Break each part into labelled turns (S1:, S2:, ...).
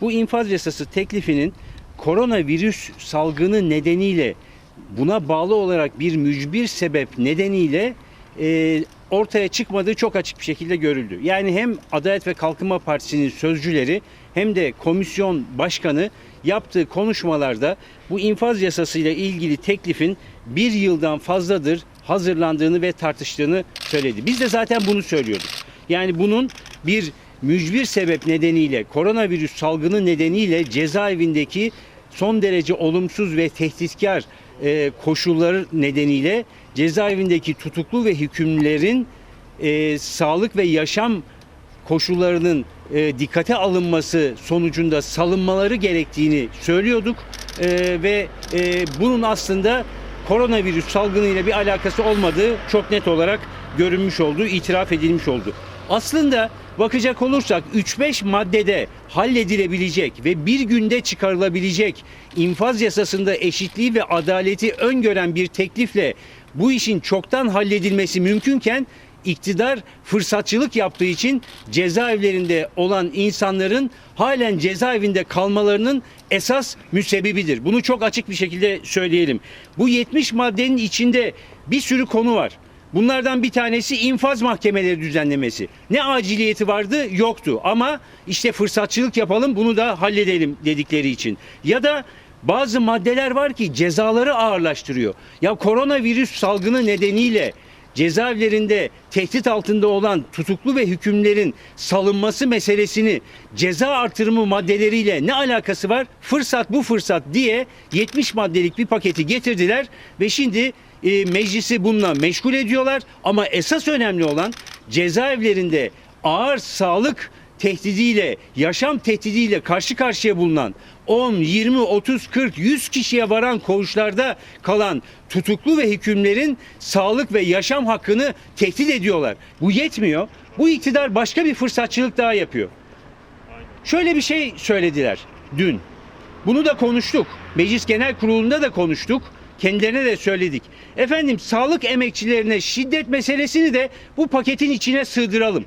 S1: Bu infaz yasası teklifinin koronavirüs salgını nedeniyle buna bağlı olarak bir mücbir sebep nedeniyle e, ortaya çıkmadığı çok açık bir şekilde görüldü. Yani hem Adalet ve Kalkınma Partisi'nin sözcüleri hem de komisyon başkanı yaptığı konuşmalarda bu infaz yasasıyla ilgili teklifin bir yıldan fazladır hazırlandığını ve tartıştığını söyledi. Biz de zaten bunu söylüyorduk. Yani bunun bir mücbir sebep nedeniyle koronavirüs salgını nedeniyle cezaevindeki son derece olumsuz ve tehditkar e, koşulları nedeniyle cezaevindeki tutuklu ve hükümlerin e, sağlık ve yaşam koşullarının e, dikkate alınması sonucunda salınmaları gerektiğini söylüyorduk E, ve e, bunun aslında koronavirüs salgınıyla bir alakası olmadığı çok net olarak görünmüş oldu, itiraf edilmiş oldu. Aslında bakacak olursak 3-5 maddede halledilebilecek ve bir günde çıkarılabilecek infaz yasasında eşitliği ve adaleti öngören bir teklifle bu işin çoktan halledilmesi mümkünken iktidar fırsatçılık yaptığı için cezaevlerinde olan insanların halen cezaevinde kalmalarının esas müsebbibidir. Bunu çok açık bir şekilde söyleyelim. Bu 70 maddenin içinde bir sürü konu var. Bunlardan bir tanesi infaz mahkemeleri düzenlemesi. Ne aciliyeti vardı? Yoktu. Ama işte fırsatçılık yapalım bunu da halledelim dedikleri için. Ya da bazı maddeler var ki cezaları ağırlaştırıyor. Ya koronavirüs salgını nedeniyle cezaevlerinde tehdit altında olan tutuklu ve hükümlerin salınması meselesini ceza artırımı maddeleriyle ne alakası var? Fırsat bu fırsat diye 70 maddelik bir paketi getirdiler ve şimdi e, meclisi bununla meşgul ediyorlar. Ama esas önemli olan cezaevlerinde ağır sağlık tehdidiyle, yaşam tehdidiyle karşı karşıya bulunan 10, 20, 30, 40, 100 kişiye varan koğuşlarda kalan tutuklu ve hükümlerin sağlık ve yaşam hakkını tehdit ediyorlar. Bu yetmiyor. Bu iktidar başka bir fırsatçılık daha yapıyor. Şöyle bir şey söylediler dün. Bunu da konuştuk. Meclis Genel Kurulu'nda da konuştuk. Kendilerine de söyledik. Efendim sağlık emekçilerine şiddet meselesini de bu paketin içine sığdıralım.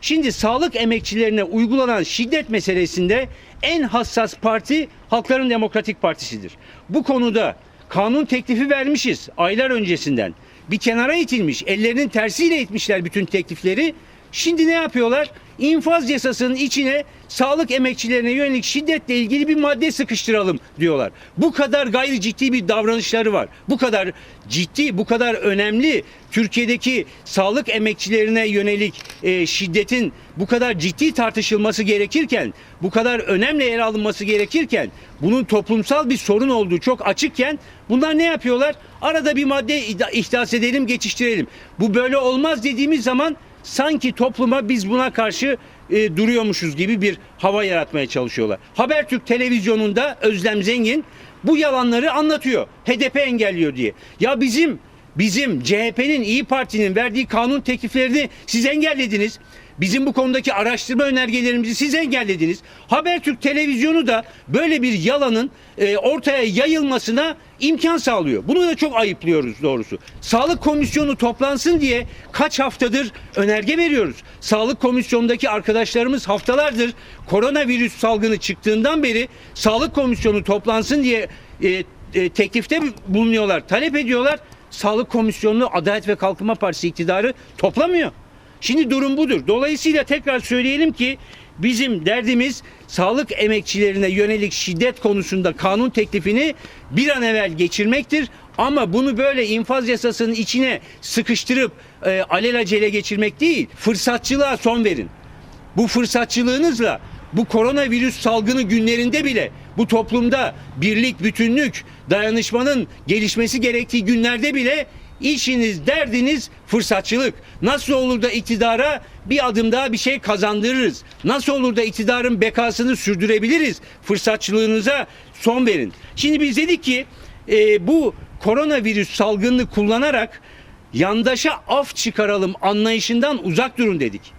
S1: Şimdi sağlık emekçilerine uygulanan şiddet meselesinde en hassas parti Halkların Demokratik Partisi'dir. Bu konuda kanun teklifi vermişiz aylar öncesinden. Bir kenara itilmiş, ellerinin tersiyle itmişler bütün teklifleri. Şimdi ne yapıyorlar? İnfaz yasasının içine sağlık emekçilerine yönelik şiddetle ilgili bir madde sıkıştıralım diyorlar. Bu kadar gayri ciddi bir davranışları var. Bu kadar ciddi, bu kadar önemli Türkiye'deki sağlık emekçilerine yönelik e, şiddetin bu kadar ciddi tartışılması gerekirken, bu kadar önemli yer alınması gerekirken, bunun toplumsal bir sorun olduğu çok açıkken bunlar ne yapıyorlar? Arada bir madde ihdas edelim, geçiştirelim. Bu böyle olmaz dediğimiz zaman sanki topluma biz buna karşı e, duruyormuşuz gibi bir hava yaratmaya çalışıyorlar. Habertürk televizyonunda Özlem Zengin bu yalanları anlatıyor. HDP engelliyor diye. Ya bizim bizim CHP'nin İyi Parti'nin verdiği kanun tekliflerini siz engellediniz. Bizim bu konudaki araştırma önergelerimizi siz engellediniz. Habertürk televizyonu da böyle bir yalanın e, ortaya yayılmasına imkan sağlıyor. Bunu da çok ayıplıyoruz doğrusu. Sağlık komisyonu toplansın diye kaç haftadır önerge veriyoruz. Sağlık komisyonundaki arkadaşlarımız haftalardır koronavirüs salgını çıktığından beri sağlık komisyonu toplansın diye e, e, teklifte bulunuyorlar, talep ediyorlar. Sağlık komisyonunu Adalet ve Kalkınma Partisi iktidarı toplamıyor. Şimdi durum budur. Dolayısıyla tekrar söyleyelim ki bizim derdimiz sağlık emekçilerine yönelik şiddet konusunda kanun teklifini bir an evvel geçirmektir. Ama bunu böyle infaz yasasının içine sıkıştırıp e, alelacele geçirmek değil, fırsatçılığa son verin. Bu fırsatçılığınızla bu koronavirüs salgını günlerinde bile bu toplumda birlik, bütünlük, dayanışmanın gelişmesi gerektiği günlerde bile işiniz, derdiniz fırsatçılık. Nasıl olur da iktidara bir adım daha bir şey kazandırırız? Nasıl olur da iktidarın bekasını sürdürebiliriz? Fırsatçılığınıza son verin. Şimdi biz dedik ki e, bu koronavirüs salgınını kullanarak yandaşa af çıkaralım anlayışından uzak durun dedik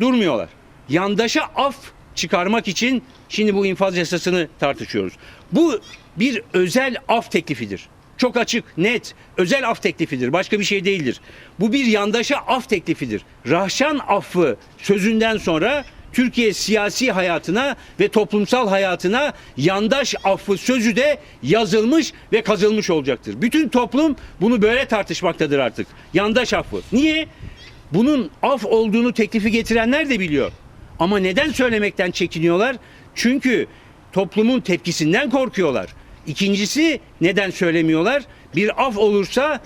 S1: durmuyorlar. Yandaşa af çıkarmak için şimdi bu infaz yasasını tartışıyoruz. Bu bir özel af teklifidir. Çok açık, net, özel af teklifidir. Başka bir şey değildir. Bu bir yandaşa af teklifidir. Rahşan affı sözünden sonra Türkiye siyasi hayatına ve toplumsal hayatına yandaş affı sözü de yazılmış ve kazılmış olacaktır. Bütün toplum bunu böyle tartışmaktadır artık. Yandaş affı. Niye? Bunun af olduğunu teklifi getirenler de biliyor. Ama neden söylemekten çekiniyorlar? Çünkü toplumun tepkisinden korkuyorlar. İkincisi neden söylemiyorlar? Bir af olursa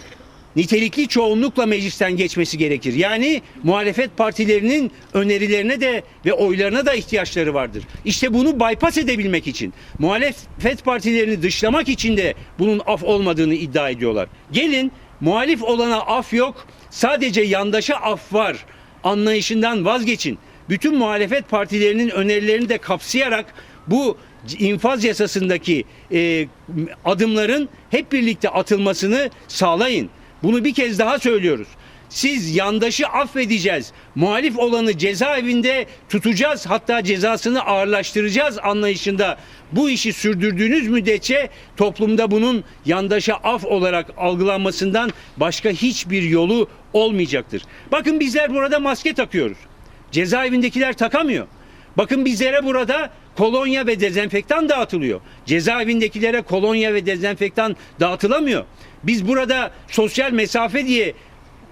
S1: nitelikli çoğunlukla meclisten geçmesi gerekir. Yani muhalefet partilerinin önerilerine de ve oylarına da ihtiyaçları vardır. İşte bunu bypass edebilmek için, muhalefet partilerini dışlamak için de bunun af olmadığını iddia ediyorlar. Gelin muhalif olana af yok, sadece yandaşa af var anlayışından vazgeçin. Bütün muhalefet partilerinin önerilerini de kapsayarak bu infaz yasasındaki e, adımların hep birlikte atılmasını sağlayın. Bunu bir kez daha söylüyoruz. Siz yandaşı affedeceğiz. Muhalif olanı cezaevinde tutacağız. Hatta cezasını ağırlaştıracağız anlayışında bu işi sürdürdüğünüz müddetçe toplumda bunun yandaşa af olarak algılanmasından başka hiçbir yolu olmayacaktır. Bakın bizler burada maske takıyoruz. Cezaevindekiler takamıyor. Bakın bizlere burada kolonya ve dezenfektan dağıtılıyor. Cezaevindekilere kolonya ve dezenfektan dağıtılamıyor. Biz burada sosyal mesafe diye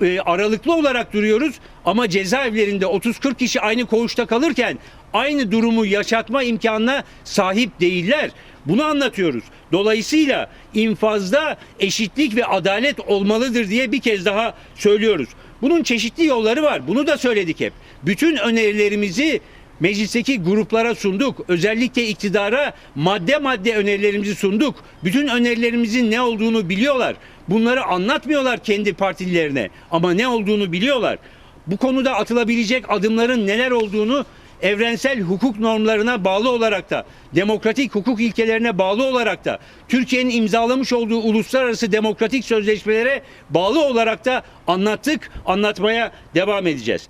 S1: e, aralıklı olarak duruyoruz ama cezaevlerinde 30-40 kişi aynı koğuşta kalırken aynı durumu yaşatma imkanına sahip değiller. Bunu anlatıyoruz. Dolayısıyla infazda eşitlik ve adalet olmalıdır diye bir kez daha söylüyoruz. Bunun çeşitli yolları var. Bunu da söyledik hep. Bütün önerilerimizi meclisteki gruplara sunduk. Özellikle iktidara madde madde önerilerimizi sunduk. Bütün önerilerimizin ne olduğunu biliyorlar. Bunları anlatmıyorlar kendi partililerine ama ne olduğunu biliyorlar. Bu konuda atılabilecek adımların neler olduğunu evrensel hukuk normlarına bağlı olarak da demokratik hukuk ilkelerine bağlı olarak da Türkiye'nin imzalamış olduğu uluslararası demokratik sözleşmelere bağlı olarak da anlattık, anlatmaya devam edeceğiz.